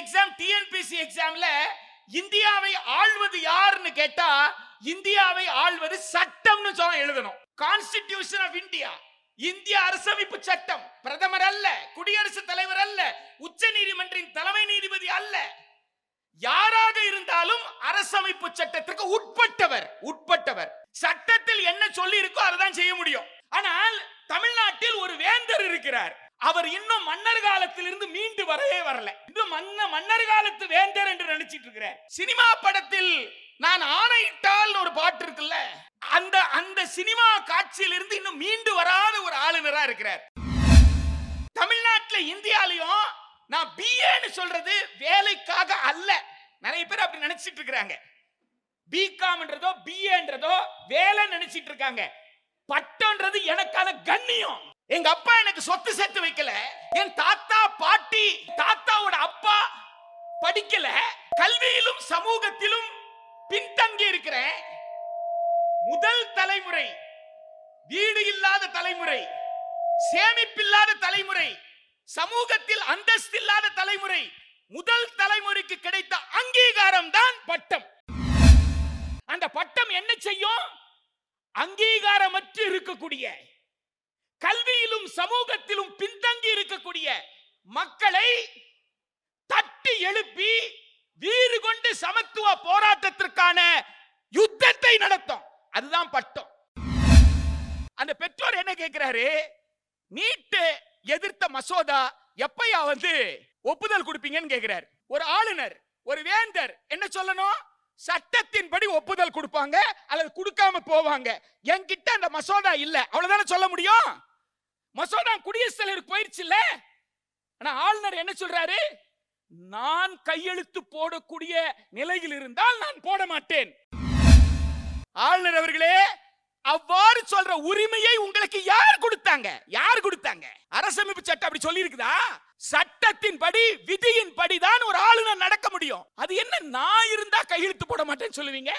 Exam TNPSC எக்ஸாம்ல இந்தியாவை ஆள்வது யாருன்னு கேட்டா இந்தியாவை ஆள்வது சட்டம்னு சொல்ல எழுதணும். கான்ஸ்டிடியூஷன் ஆஃப் இந்தியா இந்திய அரசமைப்பு சட்டம். பிரதமர் அல்ல குடியரசுத் தலைவர் அல்ல உச்ச நீதிமன்றின் தலைமை நீதிபதி அல்ல. யாராக இருந்தாலும் அரசமைப்பு சட்டத்திற்கு உட்பட்டவர் உட்பட்டவர். சட்டத்தில் என்ன சொல்லி இருக்கோ அதுதான் செய்ய முடியும். ஆனால் தமிழ்நாட்டில் ஒரு வேந்தர் இருக்கிறார். அவர் இன்னும் மன்னர் காலத்திலிருந்து மீண்டு வரவே வரல. இன்னும் மன்ன மன்னர் காலத்து வேந்தர் என்று நினைச்சிட்டு இருக்கிறார். சினிமா படத்தில் நான் ஆணையிட்டால் ஒரு பாட்டு இருக்குல்ல அந்த அந்த சினிமா காட்சியிலிருந்து இன்னும் மீண்டு வராத ஒரு ஆளுநரா இருக்கிறார். தமிழ்நாட்டில் இந்தியாலயும் நான் பிஏன்னு சொல்றது வேலைக்காக அல்ல. நிறைய பேர் அப்படி நினைச்சிட்டு இருக்கிறாங்க. பிகாம்ன்றதோ பிஏன்றதோ வேலை நினைச்சிட்டு இருக்காங்க. பட்டம்ன்றது எனக்கான கண்ணியம். எங்க அப்பா எனக்கு சொத்து சேர்த்து வைக்கல. என் தாத்தா பாட்டி தாத்தாவோட அப்பா படிக்கல. கல்வியிலும் சமூகத்திலும் பின்தங்கி இருக்கிறேன். முதல் தலைமுறை வீடு இல்லாத தலைமுறை சேமிப்பில்லாத தலைமுறை சமூகத்தில் அந்தஸ்து இல்லாத தலைமுறை முதல் தலைமுறைக்கு கிடைத்த அங்கீகாரம் தான் பட்டம். அந்த பட்டம் என்ன செய்யும்? அங்கீகாரமற்று இருக்கக்கூடிய கல்வியிலும் சமூகத்திலும் பின்தங்கி இருக்கக்கூடிய மக்களை தட்டி எழுப்பி வீறு கொண்டு சமத்துவ போராட்டத்திற்கான யுத்தத்தை நடத்தும். அதுதான் பட்டம். அந்த பெற்றோர் என்ன கேட்கிறாரு? நீட்டு எதிர்த்த மசோதா எப்பயா வந்து ஒப்புதல் கொடுப்பீங்கன்னு கேட்கிறார். ஒரு ஆளுநர் ஒரு வேந்தர் என்ன சொல்லணும்? சட்டத்தின்படி ஒப்புதல் கொடுப்பாங்க அல்லது கொடுக்காம போவாங்க. என்கிட்ட அந்த மசோதா இல்ல. அவ்வளவுதானே சொல்ல முடியும்? மசோதா குடியரசுத் தலைவருக்கு போயிருச்சு இல்ல ஆனா ஆளுநர் என்ன சொல்றாரு? நான் கையெழுத்து போடக்கூடிய நிலையில் இருந்தால் நான் போட மாட்டேன். ஆளுநர் அவர்களே அவ்வாறு சொல்ற உரிமையை உங்களுக்கு யார் கொடுத்தாங்க? யார் கொடுத்தாங்க? அரசமைப்பு சட்டம் அப்படி சொல்லி இருக்குதா சட்டத்தின்படி விதியின்படி தான் ஒரு ஆளுநர் நடக்க முடியும். அது என்ன நான் இருந்தா கையெழுத்து போட மாட்டேன்னு சொல்லுவீங்க?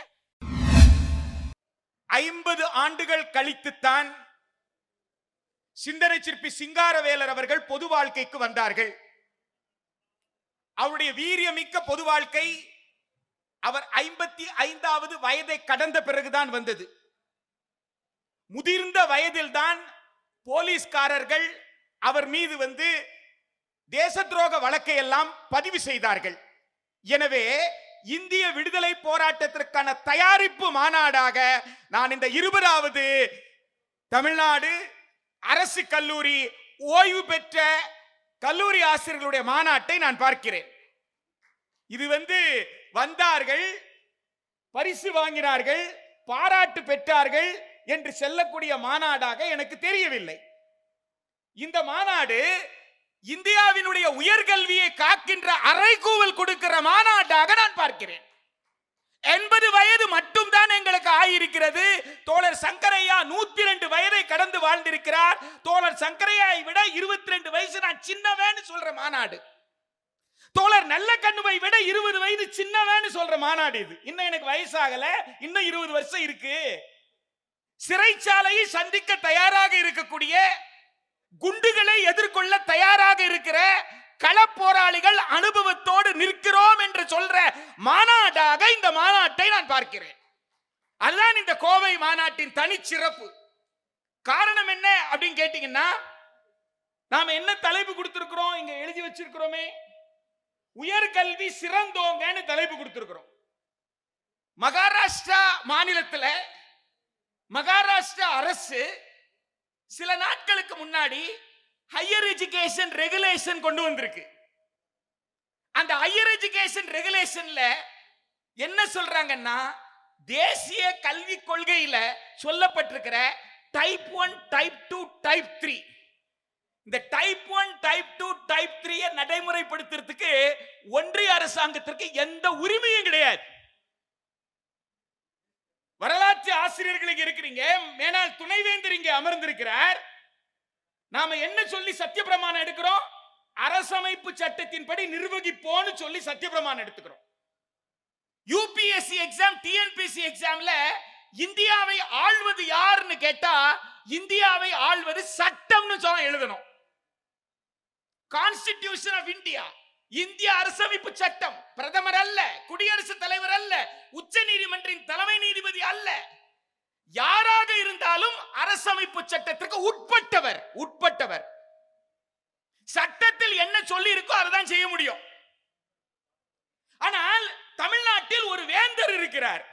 ஐம்பது ஆண்டுகள் கழித்துத்தான் சிந்தனை சிற்பி சிங்காரவேலர் அவர்கள் பொது வாழ்க்கைக்கு வந்தார்கள். அவருடைய வீரியமிக்க பொது வாழ்க்கை அவர் ஐம்பத்தி ஐந்தாவது வயதை கடந்த பிறகுதான் வந்தது. முதிர்ந்த வயதில்தான் போலீஸ்காரர்கள் அவர் மீது வந்து தேச துரோக வழக்கை எல்லாம் பதிவு செய்தார்கள். எனவே இந்திய விடுதலை போராட்டத்திற்கான தயாரிப்பு மாநாடாக நான் இந்த இருபதாவது தமிழ்நாடு அரசு கல்லூரி ஓய்வு பெற்ற கல்லூரி ஆசிரியர்களுடைய மாநாட்டை நான் பார்க்கிறேன். இது வந்து வந்தார்கள் பரிசு வாங்கினார்கள் பாராட்டு பெற்றார்கள் என்று செல்லக்கூடிய மாநாடாக எனக்கு தெரியவில்லை. இந்த மாநாடு இந்தியாவினுடைய உயர்கல்வியை காக்கின்ற அறைகூவல் கொடுக்கிற மாநாட்டாக நான் பார்க்கிறேன். எண்பது வயது மட்டும் தான் எங்களுக்கு ஆயிருக்கிறது. தோழர் சங்கரையா நூத்தி ரெண்டு வயதை கடந்து வாழ்ந்திருக்கிறார். தோழர் சங்கரையாவை விட இருபத்தி ரெண்டு வயசு நான் சின்னவேன்னு சொல்ற மாநாடு. தோழர் நல்ல கண்ணுவை விட இருபது வயது சின்னவேன்னு சொல்ற மாநாடு இது. இன்னும் எனக்கு வயசாகல. இன்னும் இருபது வருஷம் இருக்கு. சிறைச்சாலையை சந்திக்க தயாராக இருக்கக்கூடிய குண்டுகளை எதிர்கொள்ள தயாராக இருக்கிற களப்போராளிகள் அனுபவத்தோடு நிற்கிறோம் என்று சொல்ற மாநாடாக இந்த மாநாட்டை நான் பார்க்கிறேன். அதுதான் இந்த கோவை மாநாட்டின் தனிச்சிறப்பு. காரணம் என்ன அப்படின்னு கேட்டீங்கன்னா நாம என்ன தலைப்பு கொடுத்திருக்கிறோம்? இங்க எழுதி வச்சிருக்கிறோமே. உயர்கல்வி சிறந்தோங்கன்னு தலைப்பு கொடுத்திருக்கிறோம். மகாராஷ்டிரா மாநிலத்தில் மகாராஷ்டிரா அரசு சில நாட்களுக்கு முன்னாடி ஹையர் எஜுகேஷன் ரெகுலேஷன் கொண்டு வந்திருக்கு. அந்த ஹையர் எஜுகேஷன் ரெகுலேஷன்ல என்ன சொல்றாங்கன்னா தேசிய கல்வி கொள்கையில சொல்லப்பட்டிருக்கிற type one type two type three இந்த type one type two type த்ரீயை நடைமுறைப்படுத்துறதுக்கு ஒன்றிய அரசாங்கத்திற்கு எந்த உரிமையும் கிடையாது. வரலாற்று ஆசிரியர்களுக்கு இருக்கிறீங்க. மேனால் துணைவேந்தர் இங்கே அமர்ந்திருக்கிறார். நாம என்ன சொல்லி சத்தியப்பிரமாணம் எடுக்கிறோம்? அரசமைப்பு சட்டத்தின்படி நிர்வகிப்போன்னு சொல்லி சத்தியப்பிரமாணம் எடுத்துக்கிறோம். யூபிஎஸ்சி எக்ஸாம் டிஎன்பிஎஸ்சி எக்ஸாம்ல இந்தியாவை ஆள்வது யாருன்னு கேட்டா இந்தியாவை ஆள்வது சட்டம்னு சொல்ல எழுதணும். கான்ஸ்டிடியூஷன் ஆஃப் இந்தியா இந்திய அரசமைப்பு சட்டம். பிரதமர் அல்ல குடியரசுத் தலைவர் அல்ல உச்ச நீதிமன்றின் தலைமை நீதிபதி அல்ல. யாராக இருந்தாலும் அரசமைப்பு சட்டத்திற்கு உட்பட்டவர் உட்பட்டவர். சட்டத்தில் என்ன சொல்லி இருக்கோ அதுதான் செய்ய முடியும். ஆனால் தமிழ்நாட்டில் ஒரு வேந்தர் இருக்கிறார்.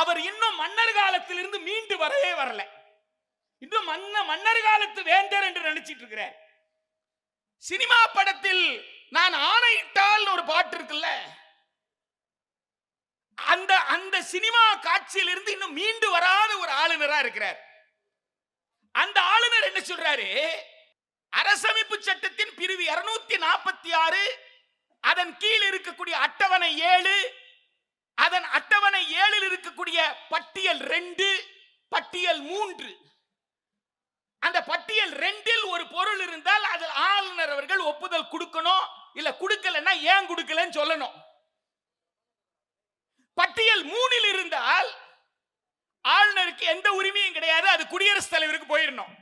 அவர் இன்னும் மன்னர் காலத்திலிருந்து மீண்டு வரவே வரல. இன்னும் மன்ன மன்னர் காலத்து வேந்தர் என்று நினைச்சிட்டு இருக்கிறார். சினிமா படத்தில் நான் ஆணையிட்டால் ஒரு பாட்டு இருக்குல்ல? அந்த அந்த சினிமா காட்சியிலிருந்து இன்னும் மீண்டு வராத ஒரு ஆளுநரா இருக்கிறார். அந்த ஆளுநர் என்ன சொல்றாரு? அரசமைப்பு சட்டத்தின் பிரிவு இருநூத்தி நாற்பத்தி ஆறு அதன் கீழ் இருக்கக்கூடிய அட்டவணை ஏழு அதன் அட்டவணை ஏழில் இருக்கக்கூடிய பட்டியல் ரெண்டு பட்டியல் மூன்று. அந்த பட்டியல் ரெண்டில் ஒரு பொருள் இருந்தால் அதில் ஆளுநர் அவர்கள் ஒப்புதல் கொடுக்கணும் இல்ல கொடுக்கலன்னா ஏன் கொடுக்கலன்னு சொல்லணும். பட்டியல் மூணில் இருந்தால் ஆளுநருக்கு எந்த உரிமையும் கிடையாது அது குடியரசுத் தலைவருக்கு போயிடணும்.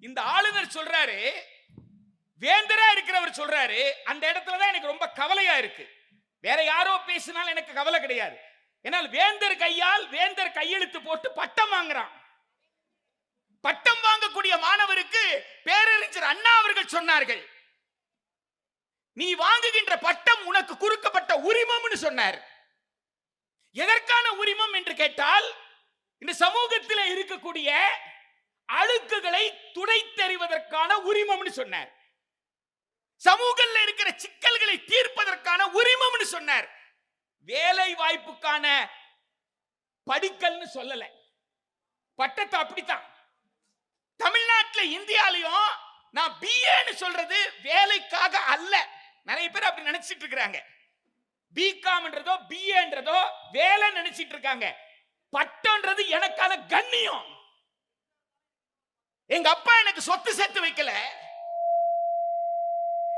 இந்த ஆளுநர் சொல்றாரு வேந்தரா இருக்கிறவர் சொல்றாரு அந்த இடத்துல தான் எனக்கு ரொம்ப கவலையா இருக்கு. வேற யாரோ பேசினாலும் எனக்கு கவலை கிடையாது. ஏன்னால் வேந்தர் கையால் வேந்தர் கையெழுத்து போட்டு பட்டம் வாங்குறான். பட்டம் வாங்கக்கூடிய மாணவருக்கு பேரறிஞர் அண்ணா அவர்கள் சொன்னார்கள் நீ வாங்குகின்ற பட்டம் உனக்கு குறுக்கப்பட்ட உரிமம்னு சொன்னார். எதற்கான உரிமம் என்று கேட்டால் இந்த சமூகத்தில் இருக்கக்கூடிய அழுக்குகளை துடைத்தறிவதற்கான உரிமம்னு சொன்னார். சமூகத்தில் இருக்கிற சிக்கல்களை தீர்ப்பதற்கான உரிமம்னு சொன்னார். வேலை வாய்ப்புக்கான படிக்கல்னு சொல்லல. பட்டத்தை அப்படித்தான். தமிழ்நாட்டில் இந்தியாலையும் நான் பிஏன்னு சொல்றது வேலைக்காக அல்ல. நிறைய பேர் அப்படி நினைச்சிட்டு இருக்கிறாங்க. பிகாம்ன்றதோ பிஏன்றதோ வேலை நினைச்சிட்டு இருக்காங்க. பட்டம்ன்றது எனக்கான கண்ணியம். எங்க அப்பா எனக்கு சொத்து சேர்த்து வைக்கல.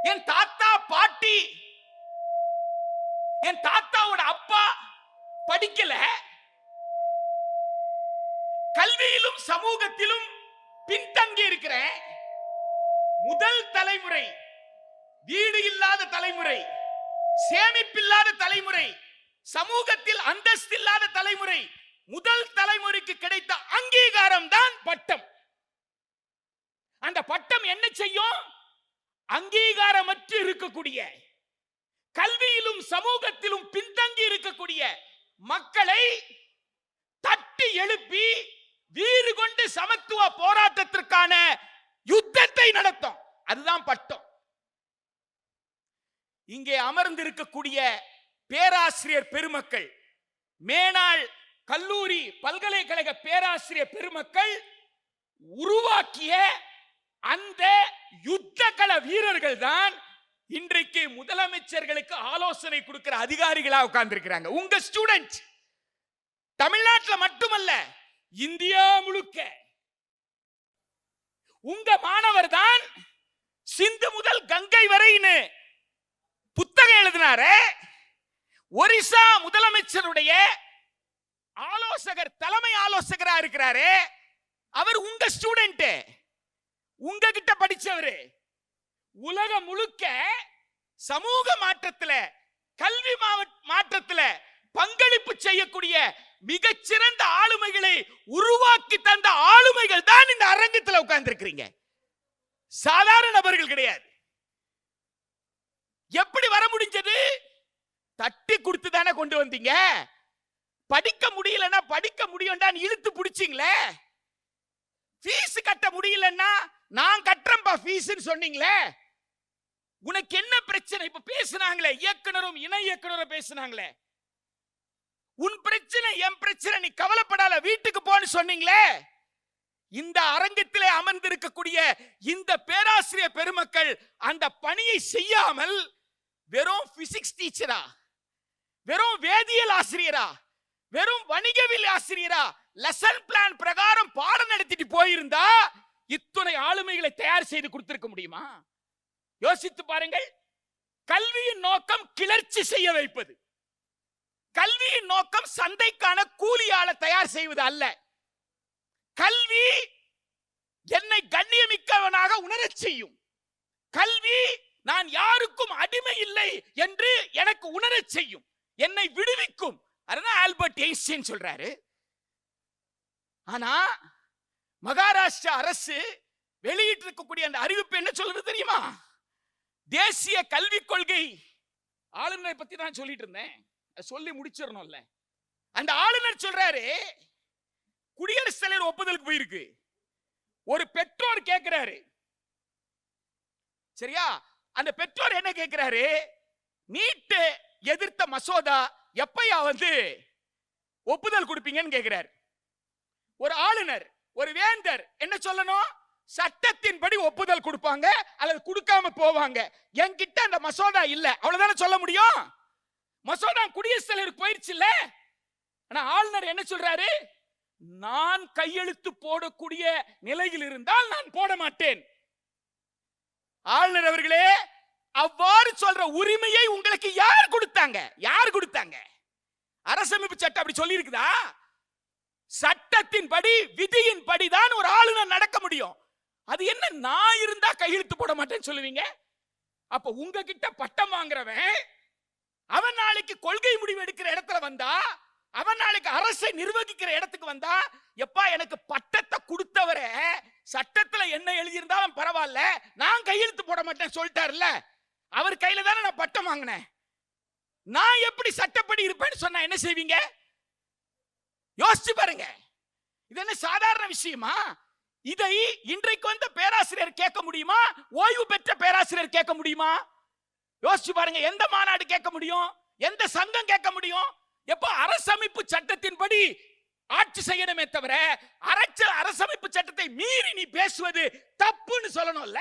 என் தாத்தா பாட்டி என் தாத்தாவோட அப்பா படிக்கல. கல்வியிலும் சமூகத்திலும் பின்தங்கி இருக்கிறேன். முதல் தலைமுறை வீடு இல்லாத தலைமுறை. சேமிப்பில்லாத தலைமுறை சமூகத்தில் அந்தஸ்து இல்லாத தலைமுறை முதல் தலைமுறைக்கு கிடைத்த அங்கீகாரம் தான் பட்டம். அந்த பட்டம் என்ன செய்யும்? அங்கீகாரமற்று இருக்கக்கூடிய கல்வியிலும் சமூகத்திலும் பின்தங்கி இருக்கக்கூடிய மக்களை தட்டி எழுப்பி வீறு கொண்டு சமத்துவ போராட்டத்திற்கான யுத்தத்தை நடத்தும். அதுதான் பட்டம். இங்கே அமர்ந்திருக்கக்கூடிய பேராசிரியர் பெருமக்கள் மேனாள் கல்லூரி பல்கலைக்கழக பேராசிரியர் பெருமக்கள் உருவாக்கிய அந்த யுத்தகள வீரர்கள் தான் இன்றைக்கு முதலமைச்சர்களுக்கு ஆலோசனை கொடுக்கிற அதிகாரிகளா உட்கார்ந்திருக்கிறாங்க. உங்க ஸ்டூடெண்ட் தமிழ்நாட்டில் மட்டுமல்ல இந்தியா முழுக்க. உங்க மாணவர் தான் சிந்து முதல் கங்கை வரைன்னு புத்தகம் எழுதினாரு. ஒரிசா முதலமைச்சருடைய ஆலோசகர் தலைமை ஆலோசகரா இருக்கிறாரே. அவர் உங்க ஸ்டூடெண்ட் உங்ககிட்ட படிச்சவர். உலகம் முழுக்க சமூக மாற்றத்துல கல்வி மாற்றத்தில் மாற்றத்துல பங்களிப்பு செய்யக்கூடிய மிகச்சிறந்த ஆளுமைகளை உருவாக்கி தந்த ஆளுமைகள் தான் இந்த அரங்கத்தில் உட்கார்ந்திருக்கிறீங்க. சாதாரண நபர்கள் கிடையாது. எப்படி வர முடிஞ்சது? தட்டி கொடுத்து தானே கொண்டு வந்தீங்க? படிக்க முடியலன்னா படிக்க முடியும்டான்னு இழுத்து பிடிச்சிங்களே. ஃபீஸ் கட்ட முடியலன்னா நான் கட்டுறேன்பா ஃபீஸ்ன்னு சொன்னீங்களே. உனக்கு என்ன பிரச்சனை? இப்ப பேசுனாங்களே இயக்குனரும் இணை இயக்குனரும் பேசுனாங்களே. உன் பிரச்சனை என் பிரச்சனை நீ கவலைப்படாத வீட்டுக்கு போன்னு சொன்னீங்களே. இந்த அரங்கத்திலே அமர்ந்திருக்கக்கூடிய இந்த பேராசிரியர் பெருமக்கள் அந்த பணியை செய்யாமல் வெறும் பிசிக்ஸ் டீச்சரா வெறும் வேதியியல் ஆசிரியரா? வெறும் வணிகவியல் ஆசிரியரா? லெசன் பிளான் பிரகாரம் பாடம் நடத்திட்டு போயிருந்தா இத்துணை ஆளுமைகளை தயார் செய்து கொடுத்திருக்க முடியுமா? யோசித்து பாருங்கள். கல்வியின் நோக்கம் கிளர்ச்சி செய்ய வைப்பது. கல்வியின் நோக்கம் சந்தைக்கான கூலியால தயார் செய்வது அல்ல. கல்வி என்னை கண்ணியமிக்கவனாக உணரச் செய்யும். கல்வி நான் யாருக்கும் அடிமை இல்லை என்று எனக்கு உணரச் செய்யும். என்னை விடுவிக்கும். அதுதான் ஆல்பர்ட் எய்ன்ஸ்டைன் சொல்றாரு. ஆனா மகாராஷ்டிரா அரசு வெளியிட்டு இருக்கக்கூடிய அந்த அறிவிப்பு என்ன சொல்றது தெரியுமா? தேசிய கல்விக் கொள்கை ஆளுநரை பத்தி நான் சொல்லிட்டு இருந்தேன். அதை சொல்லி முடிச்சிடணும்ல. அந்த ஆளுநர் சொல்றாரு குடியரசுத் தலைவர் ஒப்புதலுக்கு போயிருக்கு. ஒரு பெற்றோர் கேட்கிறாரு சரியா? அந்த பெற்றோர் என்ன கேட்கிறாரு? நீட்டு எதிர்த்த மசோதா எப்பயா வந்து ஒப்புதல் கொடுப்பீங்கன்னு கேட்கிறார். ஒரு ஆளுநர் ஒரு வேந்தர் என்ன சொல்லணும்? சட்டத்தின்படி ஒப்புதல் கொடுப்பாங்க அல்லது கொடுக்காம போவாங்க. என்கிட்ட அந்த மசோதா இல்ல. அவ்வளவுதானே சொல்ல முடியும்? மசோதா குடியரசுத் தலைவருக்கு போயிருச்சு இல்ல ஆனா ஆளுநர் என்ன சொல்றாரு? நான் கையெழுத்து போடக்கூடிய நிலையில் இருந்தால் நான் போட மாட்டேன். ஆளுநர் அவர்களே அவ்வாறு சொல்ற உரிமையை உங்களுக்கு யார் கொடுத்தாங்க? யார் கொடுத்தாங்க? அரசமைப்பு சட்டம் அப்படி சொல்லி இருக்குதா சட்டத்தின்படி விதியின்படி தான் ஒரு ஆளுநர் நடக்க முடியும். அது என்ன நான் இருந்தா கையெழுத்து போட மாட்டேன்னு சொல்லுவீங்க? அப்ப உங்ககிட்ட பட்டம் வாங்குறவன் அவன் நாளைக்கு கொள்கை முடிவு எடுக்கிற இடத்துல வந்தா அவன் நாளைக்கு அரசை நிர்வகிக்கிற இடத்துக்கு வந்தா எப்பா எனக்கு பட்டத்தை கொடுத்தவரே சட்டத்துல என்ன எழுதியிருந்தாலும் பரவாயில்ல நான் கையெழுத்து போட மாட்டேன் சொல்லிட்டாருல்ல. அவர் கையில தானே நான் பட்டம் வாங்கினேன். நான் எப்படி சட்டப்படி இருப்பேன்னு சொன்னா என்ன செய்வீங்க? யோசிச்சு பாருங்க. இது என்ன சாதாரண விஷயமா? இதை இன்றைக்கு வந்த பேராசிரியர் கேட்க முடியுமா? ஓய்வு பெற்ற பேராசிரியர் கேட்க முடியுமா? யோசிச்சு பாருங்க. எந்த மாநாடு கேட்க முடியும்? எந்த சங்கம் கேட்க முடியும்? எப்ப அரசமைப்பு சட்டத்தின்படி ஆட்சி செய்யணுமே தவிர அரச அரசமைப்பு சட்டத்தை மீறி நீ பேசுவது தப்புன்னு சொல்லணும்ல?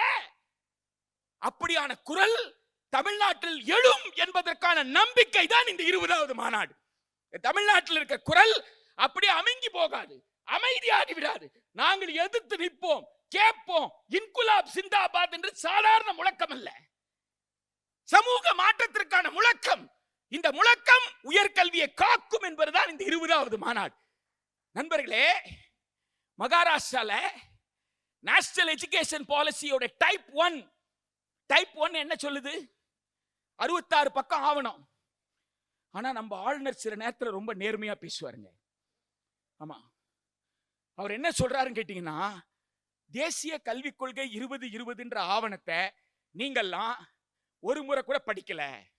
அப்படியான குரல் தமிழ்நாட்டில் எழும் என்பதற்கான நம்பிக்கை தான் இந்த இருபதாவது மாநாடு. தமிழ்நாட்டில் இருக்க குரல் அப்படி அமுங்கி போகாது அமைதியாகி விடாது. நாங்கள் எதிர்த்து நிற்போம் கேட்போம். இன்குலாப் சிந்தாபாத் என்று சாதாரண முழக்கம் அல்ல. சமூக மாற்றத்திற்கான முழக்கம். இந்த முழக்கம் உயர்கல்வியை காக்கும் என்பதுதான் இந்த இருபதாவது மாநாடு. நண்பர்களே மகாராஷ்டிரால நேஷனல் எஜுகேஷன் பாலிசியோட டைப் ஒன் டைப் ஒன் என்ன சொல்லுது? அறுபத்தாறு பக்கம் ஆவணம். ஆனா நம்ம ஆளுநர் சில நேரத்துல ரொம்ப நேர்மையா பேசுவாருங்க. ஆமா. அவர் என்ன சொல்றாருன்னு கேட்டீங்கன்னா தேசிய கல்விக் கொள்கை இருபது இருபதுன்ற ஆவணத்தை நீங்கள்லாம் ஒரு முறை கூட படிக்கல.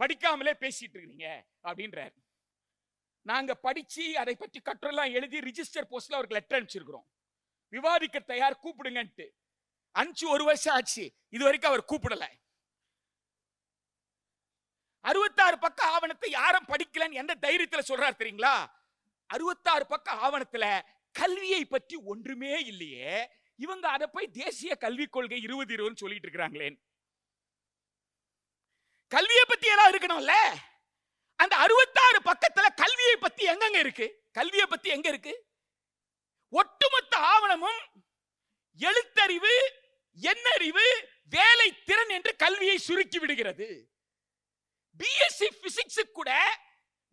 படிக்காமலே பேசிட்டு இருக்கீங்க அப்படின்றார். நாங்க படிச்சு அதை பற்றி கட்டுரெல்லாம் எழுதி ரிஜிஸ்டர் போஸ்ட்ல அவருக்கு லெட்டர் அனுப்பிச்சிருக்கிறோம். விவாதிக்க தயார் கூப்பிடுங்கன்ட்டு. அனுப்பிச்சு ஒரு வருஷம் ஆச்சு. இது வரைக்கும் அவர் கூப்பிடல. அறுபத்தாறு பக்க ஆவணத்தை யாரும் படிக்கலன்னு எந்த தைரியத்துல சொல்றாரு தெரியுங்களா? அறுபத்தாறு பக்க ஆவணத்துல கல்வியை பற்றி ஒன்றுமே இல்லையே. இவங்க அதை போய் தேசிய கல்விக் கொள்கை இருபது இருபதுன்னு சொல்லிட்டு இருக்கிறாங்களேன் கல்வியை பத்தி எல்லாம் இருக்கணும்ல? அந்த அறுபத்தாறு பக்கத்துல கல்வியை பத்தி எங்கெங்க இருக்கு? கல்வியை பத்தி எங்க இருக்கு? ஒட்டுமொத்த ஆவணமும் எழுத்தறிவு எண்ணறிவு வேலை திறன் என்று கல்வியை சுருக்கி விடுகிறது. பிஎஸ்சி பிசிக்ஸ் கூட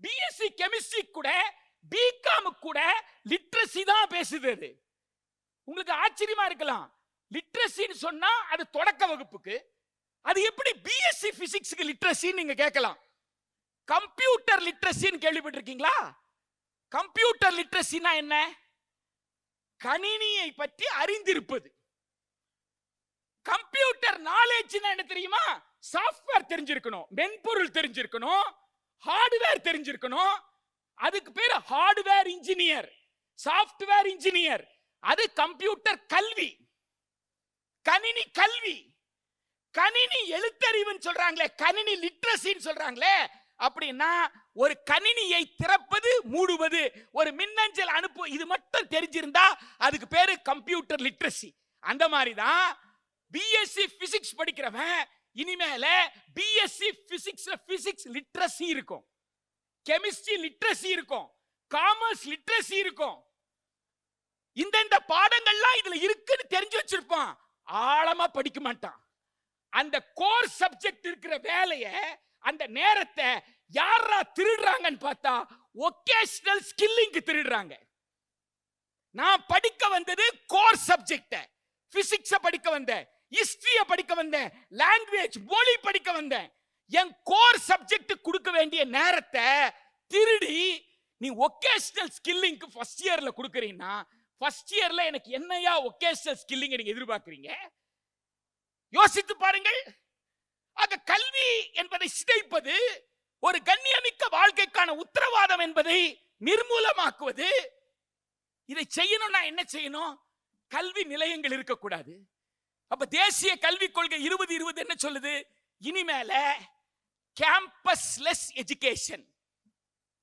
பிஎஸ்சி கெமிஸ்ட்ரி கூட பிகாம் கூட லிட்ரஸி தான் பேசுது அது உங்களுக்கு ஆச்சரியமா இருக்கலாம். லிட்ரஸின்னு சொன்னா அது தொடக்க வகுப்புக்கு. அது எப்படி பிஎஸ்சி பிசிக்ஸ்க்கு லிட்ரஸின்னு நீங்க கேட்கலாம். கம்ப்யூட்டர் லிட்ரஸின்னு கேள்விப்பட்டிருக்கீங்களா? கம்ப்யூட்டர் லிட்ரஸினா என்ன? கணினியை பற்றி அறிந்திருப்பது. கம்ப்யூட்டர் நாலேஜ்னா என்ன தெரியுமா? சாஃப்ட்வேர் தெரிஞ்சிருக்கணும். மென்பொருள் தெரிஞ்சிருக்கணும். ஹார்ட்வேர் தெரிஞ்சிருக்கணும். அதுக்கு பேர் ஹார்ட்வேர் இன்ஜினியர் சாஃப்ட்வேர் இன்ஜினியர் அது கம்ப்யூட்டர் கல்வி. கணினி கல்வி. கணினி எழுத்தறிவுன்னு சொல்றாங்களே கணினி லிட்ரஸின்னு சொல்றாங்களே அப்படின்னா ஒரு கணினியை திறப்பது மூடுவது ஒரு மின்னஞ்சல் அனுப்பு இது மட்டும் தெரிஞ்சிருந்தா அதுக்கு பேரு கம்ப்யூட்டர் லிட்ரஸி அந்த மாதிரி தான் பிஎஸ்சி பிசிக்ஸ் படிக்கிறவன் இனிமேல பிஎஸ்சி பிசிக்ஸ்ல பிசிக்ஸ் லிட்ரஸி இருக்கும். கெமிஸ்ட்ரி லிட்ரஸி இருக்கும். காமர்ஸ் லிட்ரஸி இருக்கும். இந்தந்த பாடங்கள்லாம் இதுல இருக்குன்னு தெரிஞ்சு வச்சிருப்பான். ஆழமா படிக்க மாட்டான். அந்த கோர் சப்ஜெக்ட் இருக்கிற வேலைய அந்த நேரத்தை யாரா திருடுறாங்கன்னு பார்த்தா ஒகேஷனல் ஸ்கில்லிங்க்கு திருடுறாங்க. நான் படிக்க வந்தது கோர் சப்ஜெக்ட பிசிக்ஸ படிக்க வந்தேன். ஹிஸ்டரிய படிக்க வந்தேன். லாங்குவேஜ் மொழி படிக்க வந்தேன். என் கோர் சப்ஜெக்ட் கொடுக்க வேண்டிய நேரத்தை திருடி நீ ஒகேஷனல் ஸ்கில்லிங்க்கு ஃபர்ஸ்ட் இயர்ல கொடுக்குறீங்கன்னா ஃபர்ஸ்ட் இயர்ல எனக்கு என்னையா ஒகேஷனல் ஸ்கில்லிங் நீங்க எதிர்பார்க்குறீங்க? யோசித்து பாருங்கள். ஆக கல்வி என்பதை சிதைப்பது ஒரு கண்ணியமிக்க வாழ்க்கைக்கான உத்தரவாதம் என்பதை நிர்மூலமாக்குவது. இதை செய்யணும்னா என்ன செய்யணும்? கல்வி நிலையங்கள் இருக்கக்கூடாது. அப்ப தேசிய கல்விக் கொள்கை இருபது இருபது என்ன சொல்லுது? இனிமேல கேம்பஸ்லெஸ் எஜுகேஷன்.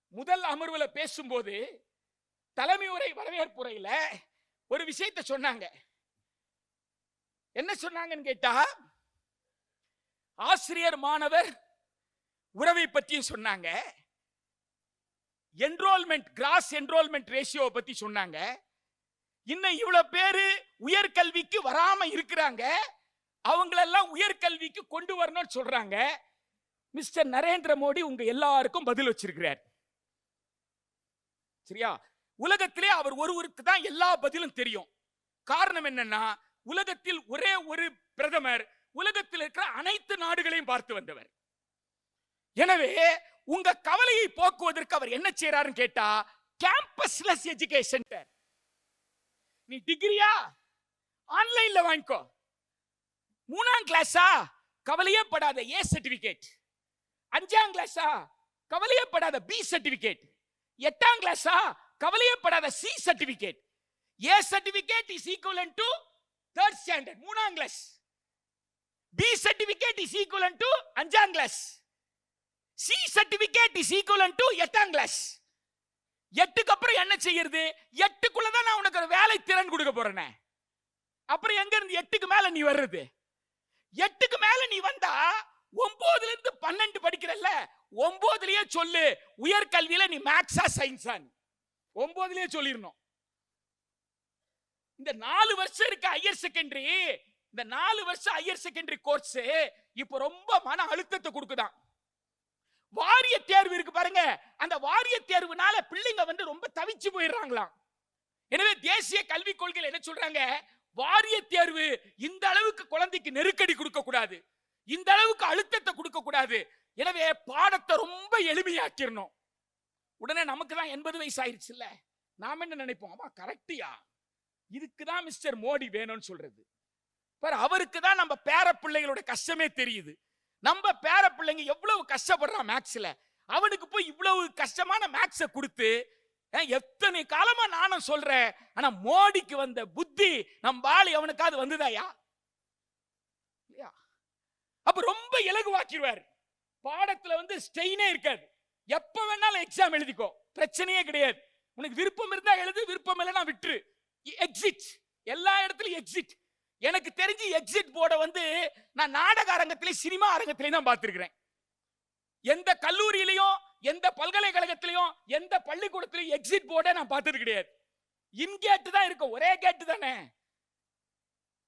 முதல் அமர்வுல பேசும்போது தலைமை உரை வரவேற்புரையில ஒரு விஷயத்தை சொன்னாங்க. என்ன சொன்னாங்கன்னு கேட்டா ஆசிரியர் மாணவர் உறவை பற்றியும் சொன்னாங்க. என்ரோல்மெண்ட் கிராஸ் என்ரோல்மெண்ட் ரேஷியோ பத்தி சொன்னாங்க. இன்னும் இவ்வளவு பேரு உயர்கல்விக்கு வராம இருக்கிறாங்க. அவங்களெல்லாம் உயர்கல்விக்கு கொண்டு வரணும்னு சொல்றாங்க. மிஸ்டர் நரேந்திர மோடி உங்க எல்லாருக்கும் பதில் வச்சிருக்கிறார். சரியா? உலகத்திலே அவர் ஒருவருக்கு தான் எல்லா பதிலும் தெரியும். காரணம் என்னன்னா உலகத்தில் ஒரே ஒரு பிரதமர் உலகத்தில் இருக்கிற அனைத்து நாடுகளையும் பார்த்து வந்தவர். எனவே உங்க கவலையை போக்குவதற்கு அவர் என்ன செய்யறாருன்னு கேட்டா கேம்பஸ்லெஸ் எஜுகேஷன் நீ டிகிரியா ஆன்லைன்ல வாங்கிக்கோ. மூணாம் கிளாஸா கவலையே படாத ஏ சர்டிபிகேட் அஞ்சாம் கிளாஸா கவலையே படாத பி சர்டிபிகேட் எட்டாம் கிளாஸா கவலையே படாத C certificate A certificate is equivalent to third standard மூணாம் class B certificate is equivalent to அஞ்சாம் class C certificate is equivalent to எட்டாம் கிளாஸ் எட்டுக்கு அப்புறம் என்ன செய்யறது? எட்டுக்குள்ள தான் நான் உனக்கு ஒரு வேலை திறன் கொடுக்க போறேனே. அப்புறம் எங்க இருந்து எட்டுக்கு மேல நீ வர்றது? எட்டுக்கு மேல நீ வந்தா ஒன்பதுல இருந்து பன்னெண்டு படிக்கிறல்ல? ஒன்பதுலயே சொல்லு. உயர்கல்வியில நீ மேக்ஸா சயின்ஸா ஒன்பதுலயே சொல்லிடணும். இந்த நாலு வருஷம் இருக்க ஹையர் செகண்டரி இந்த நாலு வருஷம் ஹையர் செகண்டரி கோர்ஸ் இப்போ ரொம்ப மன அழுத்தத்தை கொடுக்குதான். வாரிய தேர்வு இருக்கு பாருங்க. அந்த வாரிய தேர்வுனால பிள்ளைங்க வந்து ரொம்ப தவிச்சு போயிடுறாங்களாம். எனவே தேசிய கல்விக் கொள்கையில் என்ன சொல்றாங்க? வாரிய தேர்வு இந்த அளவுக்கு குழந்தைக்கு நெருக்கடி கொடுக்க கூடாது இந்த அளவுக்கு அழுத்தத்தை கொடுக்க கூடாது எனவே பாடத்தை ரொம்ப எளிமையாக்கிடணும். உடனே நமக்கு தான் எண்பது வயசு ஆயிடுச்சு இல்ல நாம என்ன நினைப்போம்? ஆமா கரெக்டியா இதுக்கு தான் மிஸ்டர் மோடி வேணும்னு சொல்றது. பாரு அவருக்கு தான் நம்ம பேர பிள்ளைகளோட கஷ்டமே தெரியுது. நம்ம பேர பிள்ளைங்க எவ்வளவு கஷ்டப்படுறான் மேக்ஸ்ல? அவனுக்கு போய் இவ்வளவு கஷ்டமான மேக்ஸை கொடுத்து எத்தனை காலமா நானும் சொல்றேன் ஆனா மோடிக்கு வந்த புத்தி நம் ஆளு அவனுக்காவது வந்ததாயா? இல்லையா? அப்ப ரொம்ப இலகுவாக்கிடுவார். பாடத்துல வந்து ஸ்டெயினே இருக்காது. எப்ப வேணாலும் எக்ஸாம் எழுதிக்கோ. பிரச்சனையே கிடையாது. உனக்கு விருப்பம் இருந்தா எழுது விருப்பம் இல்லைன்னா விட்டுரு. E-, எக்ஸிட் எல்லா இடத்துலையும் எக்ஸிட் எனக்கு தெரிஞ்சு எக்ஸிட் போர்டை வந்து நான் நாடக அரங்கத்திலே சினிமா அரங்கத்திலே தான் பார்த்துருக்குறேன். எந்த கல்லூரியிலையும் எந்த பல்கலைக்கழகத்திலையும் எந்த பள்ளிக்கூடத்திலையும் எக்ஸிட் போர்டை நான் பார்த்தது கிடையாது. இன்கேட்டு தான் இருக்கும். ஒரே கேட்டு தானே.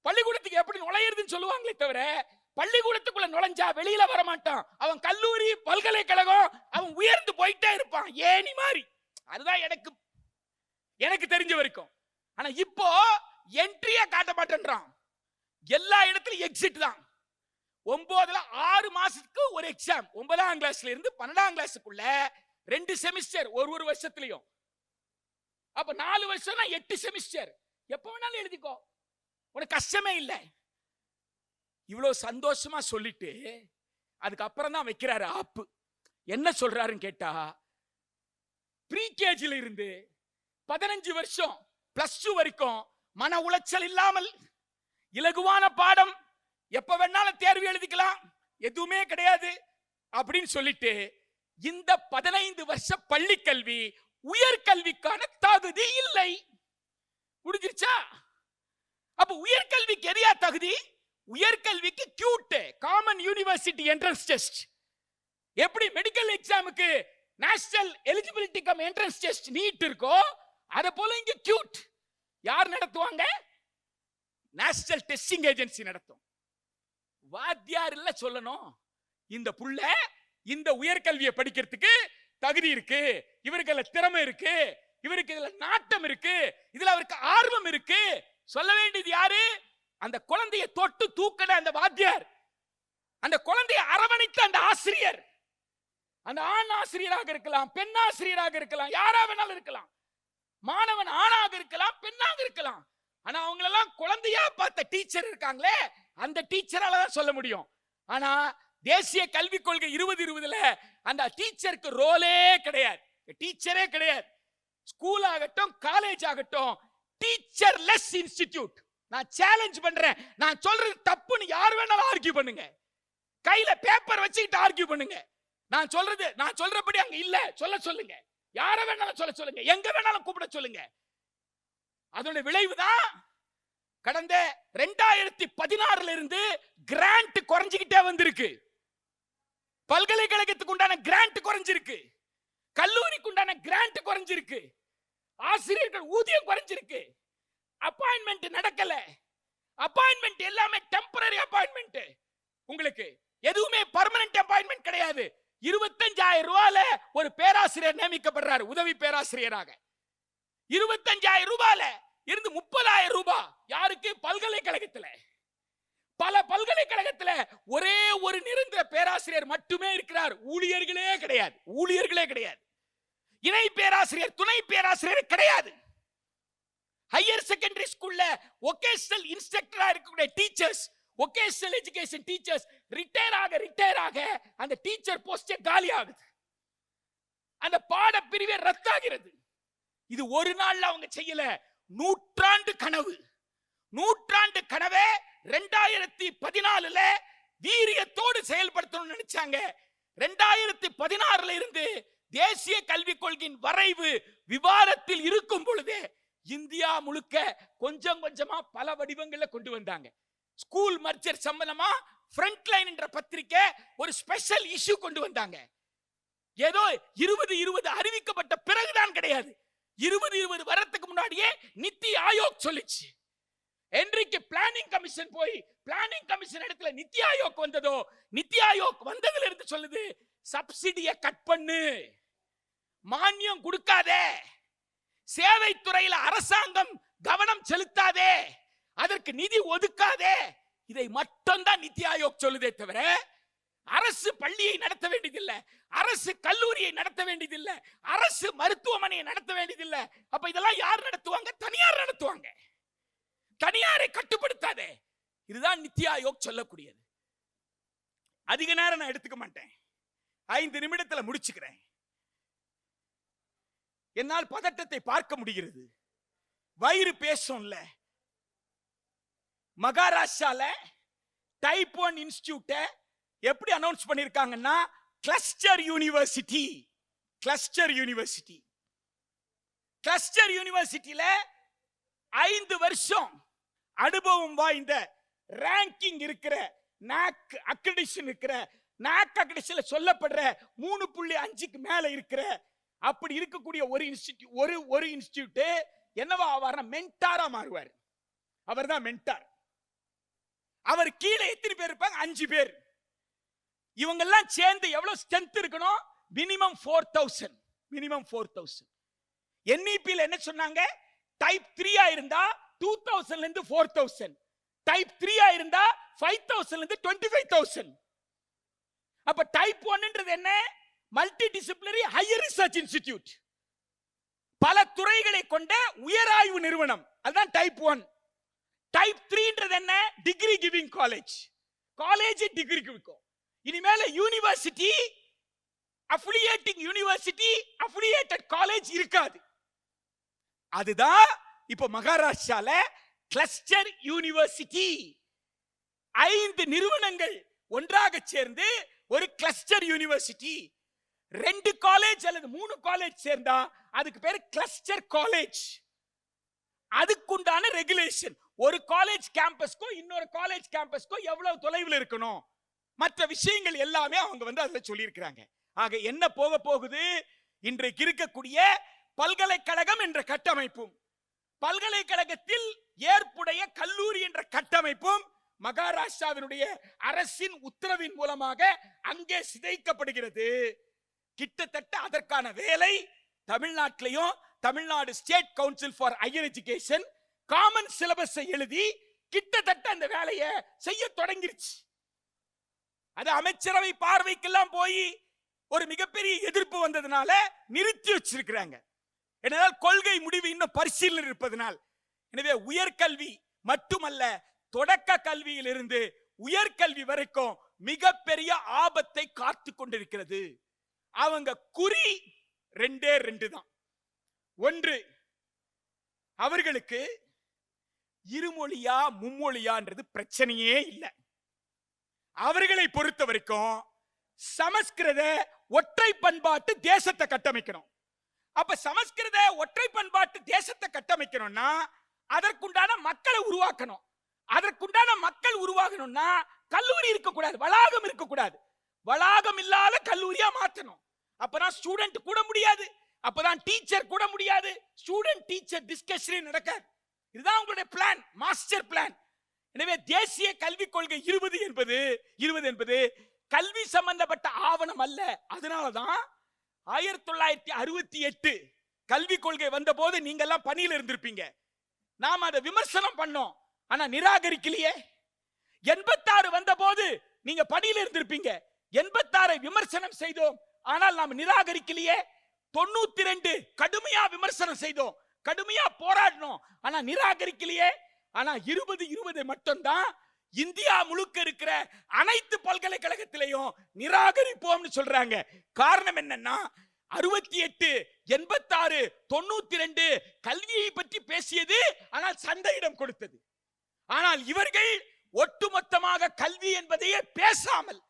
பள்ளிக்கூடத்துக்கு எப்படி நுழையிறதுன்னு சொல்லுவாங்களே தவிர பள்ளிக்கூடத்துக்குள்ள நுழைஞ்சா வெளியில வர மாட்டான் அவன் கல்லூரி பல்கலைக்கழகம் அவன் உயர்ந்து போயிட்டே இருப்பான். ஏனி மாதிரி அதுதான் எனக்கு எனக்கு தெரிஞ்ச வரைக்கும். ஆனா இப்போ என்ட்ரியே காட்ட மாட்டேன்றான். எல்லா இடத்துலயும் எக்ஸிட் தான். ஒன்பதுல ஆறு மாசத்துக்கு ஒரு எக்ஸாம் ஒன்பதாம் கிளாஸ்ல இருந்து பன்னெண்டாம் கிளாஸுக்குள்ள ரெண்டு செமிஸ்டர் ஒரு ஒரு வருஷத்துலயும். அப்ப நாலு வருஷம்னா எட்டு செமிஸ்டர் எப்போ வேணாலும் எழுதிக்கோ. உனக்கு கஷ்டமே இல்லை. இவ்வளோ சந்தோஷமா சொல்லிட்டு அதுக்கப்புறம் தான் வைக்கிறாரு ஆப்பு. என்ன சொல்றாருன்னு கேட்டா ப்ரீகேஜில இருந்து பதினஞ்சு வருஷம் பிளஸ் டூ வரைக்கும் மன உளைச்சல் இல்லாமல் இலகுவான பாடம் எப்ப வேணாலும் தேர்வு எழுதிக்கலாம். எதுவுமே கிடையாது. அப்படின்னு சொல்லிட்டு இந்த பதினைந்து வருஷ பள்ளி கல்வி உயர்கல்விக்கான தகுதி இல்லை. முடிஞ்சிருச்சா? அப்ப உயர்கல்விக்கு எதையா தகுதி? உயர்கல்விக்கு CUET common university entrance test எப்படி மெடிக்கல் எக்ஸாமுக்கு national eligibility cum entrance test NEET இருக்கோ அத போல இங்க கியூட் யார் நடத்துவாங்க? நேஷனல் டெஸ்டிங் ஏஜென்சி நடத்தும். வாத்தியார் இல்ல சொல்லணும். இந்த புள்ள இந்த உயர்கல்வியை படிக்கிறதுக்கு தகுதி இருக்கு. இவருக்கு அதுல திறமை இருக்கு. இவருக்கு இதுல நாட்டம் இருக்கு. இதுல அவருக்கு ஆர்வம் இருக்கு. சொல்ல வேண்டியது யாரு? அந்த குழந்தைய தொட்டு தூக்கின அந்த வாத்தியார். அந்த குழந்தைய அரவணைத்த அந்த ஆசிரியர். அந்த ஆண் ஆசிரியராக இருக்கலாம் பெண் ஆசிரியராக இருக்கலாம் யாரா வேணாலும் இருக்கலாம். மாணவன் ஆணாக இருக்கலாம் பெண்ணாக இருக்கலாம். ஆனா அவங்களெல்லாம் குழந்தையா பார்த்த டீச்சர் இருக்காங்களே அந்த டீச்சரால தான் சொல்ல முடியும். ஆனா தேசிய கல்விக் கொள்கை இருபது இருபதுல அந்த டீச்சருக்கு ரோலே கிடையாது. டீச்சரே கிடையாது. ஸ்கூல் ஆகட்டும் காலேஜ் ஆகட்டும் டீச்சர் லெஸ் இன்ஸ்டிடியூட் நான் சேலஞ்ச் பண்றேன். நான் சொல்றது தப்புன்னு யார் வேணாலும் ஆர்கியூ பண்ணுங்க. கையில பேப்பர் வச்சுக்கிட்டு ஆர்கியூ பண்ணுங்க. நான் சொல்றது நான் சொல்றபடி அங்க இல்ல. சொல்ல சொல்லுங்க. யார வேணாலும் சொல்ல சொல்லுங்க. எங்க வேணாலும் கூப்பிட சொல்லுங்க. அதோட விளைவுதான் கடந்த ரெண்டாயிரத்தி பதினாறுல இருந்து கிராண்ட் குறைஞ்சுக்கிட்டே வந்திருக்கு. பல்கலைக்கழகத்துக்கு உண்டான கிராண்ட் குறைஞ்சிருக்கு. கல்லூரிக்கு உண்டான கிராண்ட் குறைஞ்சிருக்கு. ஆசிரியர்கள் ஊதியம் குறைஞ்சிருக்கு. அப்பாயின்மெண்ட் நடக்கல. அப்பாயின்மெண்ட் எல்லாமே டெம்பரரி அப்பாயின்மெண்ட் உங்களுக்கு எதுவுமே பர்மனன்ட் அப்பாயின்மெண்ட் கிடையாது. இருபத்தஞ்சாயிரம் ரூபாயில ஒரு பேராசிரியர் நியமிக்கப்படுறாரு உதவி பேராசிரியராக. இருபத்தஞ்சாயிரம் ரூபாயில இருந்து முப்பதாயிரம் ரூபாய் யாருக்கு? பல்கலைக்கழகத்துல. பல பல்கலைக்கழகத்துல ஒரே ஒரு நிரந்தர பேராசிரியர் மட்டுமே இருக்கிறார். ஊழியர்களே கிடையாது. ஊழியர்களே கிடையாது. இணை பேராசிரியர் துணை பேராசிரியர் கிடையாது. ஹையர் செகண்டரி ஸ்கூல்ல ஒகேஷனல் இன்ஸ்ட்ரக்டரா இருக்கக்கூடிய teachers vocational education teachers retire ஆக ரிட்டையர் ஆக அந்த டீச்சர் போஸ்டே காலி ஆகுது. அந்த பாட பிரிவே ரத்தாகிறது. இது ஒரு நாள்ல அவங்க செய்யல. நூற்றாண்டு கனவு. நூற்றாண்டு கனவே ரெண்டாயிரத்தி பதினாலுல வீரியத்தோடு செயல்படுத்தணும்னு நினைச்சாங்க. ரெண்டாயிரத்தி பதினாறுல இருந்து தேசிய கல்விக் கொள்கையின் வரைவு விவாதத்தில் இருக்கும் பொழுதே இந்தியா முழுக்க கொஞ்சம் கொஞ்சமா பல வடிவங்களில் கொண்டு வந்தாங்க. ஸ்கூல் மர்ச்சர் சம்பந்தமா ஃப்ரண்ட் லைன் என்ற பத்திரிக்கை ஒரு ஸ்பெஷல் இஷ்யூ கொண்டு வந்தாங்க. ஏதோ இருபது இருபது அறிவிக்கப்பட்ட பிறகுதான் கிடையாது. இருபது இருபது வரத்துக்கு முன்னாடியே நித்தி ஆயோக் சொல்லிச்சு. என்றைக்கு பிளானிங் கமிஷன் போய் பிளானிங் கமிஷன் இடத்துல நித்தி ஆயோக் வந்ததோ நித்தி ஆயோக் வந்ததுல இருந்து சொல்லுது சப்சிடிய கட் பண்ணு. மானியம் கொடுக்காதே. சேவை துறையில அரசாங்கம் கவனம் செலுத்தாதே. அதற்கு நிதி ஒதுக்காதே. இதை மட்டும்தான் நித்தி ஆயோக் சொல்லுதே தவிர அரசு பள்ளியை நடத்த வேண்டியதில்லை. அரசு கல்லூரியை நடத்த வேண்டியதில்லை. அரசு மருத்துவமனையை நடத்த வேண்டியதில்லை. அப்ப இதெல்லாம் யார் நடத்துவாங்க? தனியார் நடத்துவாங்க. தனியாரை கட்டுப்படுத்தாதே. இதுதான் நித்தி ஆயோக் சொல்லக்கூடியது. அதிக நேரம் நான் எடுத்துக்க மாட்டேன். ஐந்து நிமிடத்துல முடிச்சுக்கிறேன். என்னால் பதட்டத்தை பார்க்க முடிகிறது. வயிறு பேசும்ல. மகாராஷ்டிரால டைப் ஒன் இன்ஸ்டிடியூட்ட எப்படி announce பண்ணிருக்காங்கன்னா cluster university cluster university cluster யூனிவர்சிட்டியில ஐந்து வருஷம் அனுபவம் வாய்ந்த ரேங்கிங் இருக்கிற நாக் அக்ரிடிஷன் இருக்கிற நாக் அக்ரிடிஷன்ல சொல்லப்படுற மூணு புள்ளி அஞ்சுக்கு மேல இருக்கிற அப்படி இருக்கக்கூடிய ஒரு இன்ஸ்டிடியூட் ஒரு ஒரு இன்ஸ்டிடியூட் என்னவா ஆவார்னா மென்டாரா மாறுவார். அவர் தான் மென்டார் அவர் கீழே எத்தனை பேர் இருப்பாங்க? அஞ்சு பேர். இவங்கெல்லாம் சேர்ந்து எவ்வளவு ஸ்ட்ரென்த் இருக்கணும்? Minimum four thousand minimum four thousand என்இபியில் என்ன சொன்னாங்க? டைப் த்ரீயா இருந்தா டூ தௌசண்ட்ல இருந்து ஃபோர் தௌசண்ட் டைப் த்ரீயா இருந்தா ஃபைவ் தௌசண்ட்ல இருந்து டுவெண்ட்டி ஃபைவ் தௌசண்ட் அப்ப டைப் ஒன்ன்றது என்ன? Multi disciplinary higher research institute பல துறைகளை கொண்ட உயராய்வு நிறுவனம். அதுதான் டைப் ஒன் டைப் த்ரீன்றது என்ன? Degree giving college college degree கொடுக்கும் இனிமேல university affiliating university affiliated college இருக்காது. அதுதான் இப்போ மகாராஷ்டிரால கிளஸ்டர் யூனிவர்சிட்டி ஐந்து நிறுவனங்கள் ஒன்றாக சேர்ந்து ஒரு கிளஸ்டர் யூனிவர்சிட்டி ரெண்டு காலேஜ் அல்லது மூணு காலேஜ் சேர்ந்தா அதுக்கு பேரு கிளஸ்டர் காலேஜ் அதுக்குண்டான ரெகுலேஷன் ஒரு காலேஜ் கேம்பஸ்க்கோ இன்னொரு காலேஜ் கேம்பஸ்க்கோ எவ்வளவு தொலைவில் இருக்கணும்? மற்ற விஷயங்கள் எல்லாமே அவங்க வந்து அதுல சொல்லியிருக்கிறாங்க. ஆக என்ன போக போகுது? இன்றைக்கு இருக்கக்கூடிய பல்கலைக்கழகம் என்ற கட்டமைப்பும் பல்கலைக்கழகத்தில் ஏற்புடைய கல்லூரி என்ற கட்டமைப்பும் மகாராஷ்டிராவினுடைய அரசின் உத்தரவின் மூலமாக அங்கே சிதைக்கப்படுகிறது. கிட்டத்தட்ட அதற்கான வேலை தமிழ்நாட்டிலையும் Tamil Nadu state council for higher education common சிலபஸை எழுதி கிட்டத்தட்ட அந்த வேலையை செய்ய தொடங்கிருச்சு. அது அமைச்சரவை பார்வைக்கெல்லாம் போய் ஒரு மிகப்பெரிய எதிர்ப்பு வந்ததுனால நிறுத்தி வச்சிருக்கிறாங்க. எனவே கொள்கை முடிவு இன்னும் பரிசீலனை இருப்பதனால். எனவே உயர்கல்வி மட்டுமல்ல தொடக்க கல்வியிலிருந்து உயர்கல்வி வரைக்கும் மிகப்பெரிய ஆபத்தை காத்து கொண்டிருக்கிறது. அவங்க குறி ரெண்டே ரெண்டு தான். ஒன்று அவர்களுக்கு இருமொழியா மும்மொழியான்றது பிரச்சனையே இல்லை. அவர்களை பொறுத்த வரைக்கும் சமஸ்கிருத ஒற்றை பண்பாட்டு தேசத்தை கட்டமைக்கணும். அப்ப சமஸ்கிருத ஒற்றை பண்பாட்டு தேசத்தை கட்டமைக்கணும்னா அதற்குண்டான மக்களை உருவாக்கணும். அதற்குண்டான மக்கள் உருவாகணும்னா கல்லூரி இருக்கக்கூடாது வளாகம் இருக்கக்கூடாது. வளாகம் இல்லாத கல்லூரியா மாற்றணும் அப்பதான் ஸ்டூடெண்ட் கூட முடியாது. அப்பதான் டீச்சர் கூட முடியாது. ஸ்டூடெண்ட் டீச்சர் டிஸ்கஷனே நடக்காது. இதுதான் உங்களுடைய பிளான் மாஸ்டர் பிளான் எனவே தேசிய கல்விக் கொள்கை இருபது என்பது இருபது என்பது கல்வி சம்பந்தப்பட்ட ஆவணம் அல்ல. அதனாலதான் ஆயிரத்தி தொள்ளாயிரத்தி அறுபத்தி எட்டு கல்விக் கொள்கை வந்த போது நீங்க எல்லாம் பணியில இருந்திருப்பீங்க. நாம் அதை விமர்சனம் பண்ணோம் ஆனா நிராகரிக்கலையே. எண்பத்தாறு வந்த போது நீங்க பணியில இருந்திருப்பீங்க. எண்பத்தாறை விமர்சனம் செய்தோம் ஆனால் நாம் நிராகரிக்கலையே. தொண்ணூத்தி ரெண்டு கடுமையா விமர்சனம் செய்தோம். கடுமையா போராடணும். ஆனா நிராகரிக்கலையே. ஆனா இருபது இருபது மட்டும்தான் இந்தியா முழுக்க இருக்கிற அனைத்து பல்கலைக்கழகத்திலையும் நிராகரிப்போம்னு சொல்றாங்க. காரணம் என்னன்னா அறுபத்தி எட்டு எண்பத்தாறு தொண்ணூத்தி ரெண்டு கல்வியை பற்றி பேசியது ஆனால் சண்டையிடம் கொடுத்தது. ஆனால் இவர்கள் ஒட்டுமொத்தமாக கல்வி என்பதையே பேசாமல்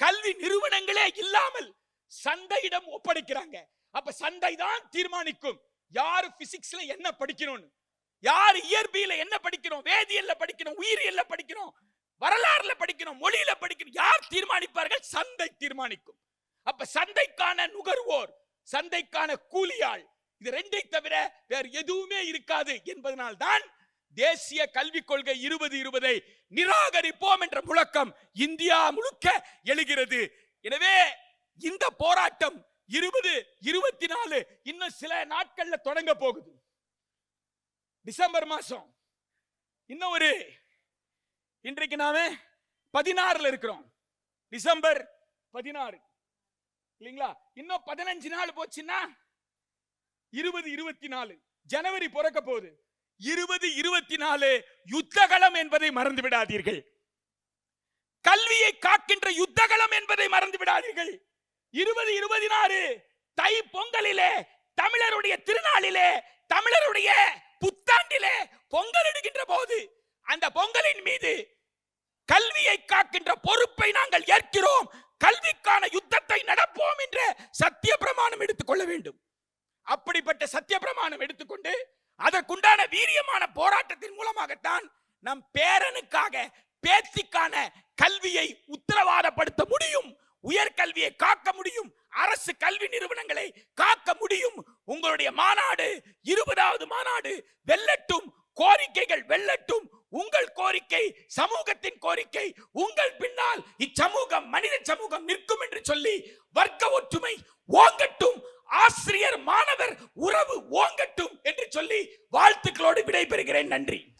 கல்வி நிறுவனங்களே இல்லாமல் சந்தையிடம் ஒப்படைக்கிறாங்க. அப்ப சந்தை தான் தீர்மானிக்கும். யார் பிசிக்ஸ்ல என்ன படிக்கணும்னு? யார் இயற்பியல என்ன படிக்கணும்? வேதியியல்ல படிக்கணும் உயிரியல்ல படிக்கணும் வரலாறுல படிக்கணும் மொழியில படிக்கணும். யார் தீர்மானிப்பார்கள்? சந்தை தீர்மானிக்கும். அப்ப சந்தைக்கான நுகர்வோர் சந்தைக்கான கூலியாள் இது ரெண்டை தவிர வேறு எதுவுமே இருக்காது என்பதனால் தான் தேசிய கல்விக் கொள்கை இருபது இருபதை நிராகரிப்போம் என்ற முழக்கம் இந்தியா முழுக்க எழுகிறது. எனவே இந்த போராட்டம் இருபது இருபத்தி நாலு இன்னும் சில நாட்கள்ல தொடங்க போகுது. டிசம்பர் மாசம். இன்னும் ஒரு இன்றைக்கு நாம பதினாறுல இருக்கிறோம். டிசம்பர் பதினாறு. இல்லைங்களா? இன்னும் பதினஞ்சு நாள் போச்சுன்னா இருபது இருபத்தி நாலு ஜனவரி பிறக்க போகுது. இருபது இருபத்தி நாலு யுத்தகலம் என்பதை மறந்து விடாதீர்கள் கல்வியை காக்கின்ற யுத்தகலம் என்பதை மறந்து விடாதீர்கள் இருபது இருபதினாறு தை பொங்கலிலே தமிழருடைய திருநாளிலே தமிழருடைய புத்தாண்டிலே பொங்கல் எடுக்கின்ற போது அந்த பொங்கலின் மீது கல்வியை காக்கின்ற பொறுப்பை நாங்கள் ஏற்கிறோம். கல்விக்கான யுத்தத்தை நடப்போம் என்ற சத்திய பிரமாணம் எடுத்துக்கொள்ள வேண்டும். அப்படிப்பட்ட சத்திய பிரமாணம் எடுத்துக்கொண்டு அதற்குண்டான வீரியமான போராட்டத்தின் மூலமாகத்தான் நம் பேரனுக்காக பேத்திக்கான கல்வியை உத்தரவாதப்படுத்த முடியும். உயர்கல்வியை காக்க முடியும். அரசு கல்வி நிறுவனங்களை காக்க முடியும். உங்களுடைய மாநாடு இருபதாவது மாநாடு வெல்லட்டும். கோரிக்கைகள் வெல்லட்டும். உங்கள் கோரிக்கை சமூகத்தின் கோரிக்கை உங்கள் பின்னால் இச்சமூகம் மனித சமூகம் நிற்கும் என்று சொல்லி வர்க்க ஒற்றுமை ஓங்கட்டும். ஆசிரியர் மாணவர் உறவு ஓங்கட்டும் என்று சொல்லி வாழ்த்துக்களோடு விடைபெறுகிறேன். நன்றி.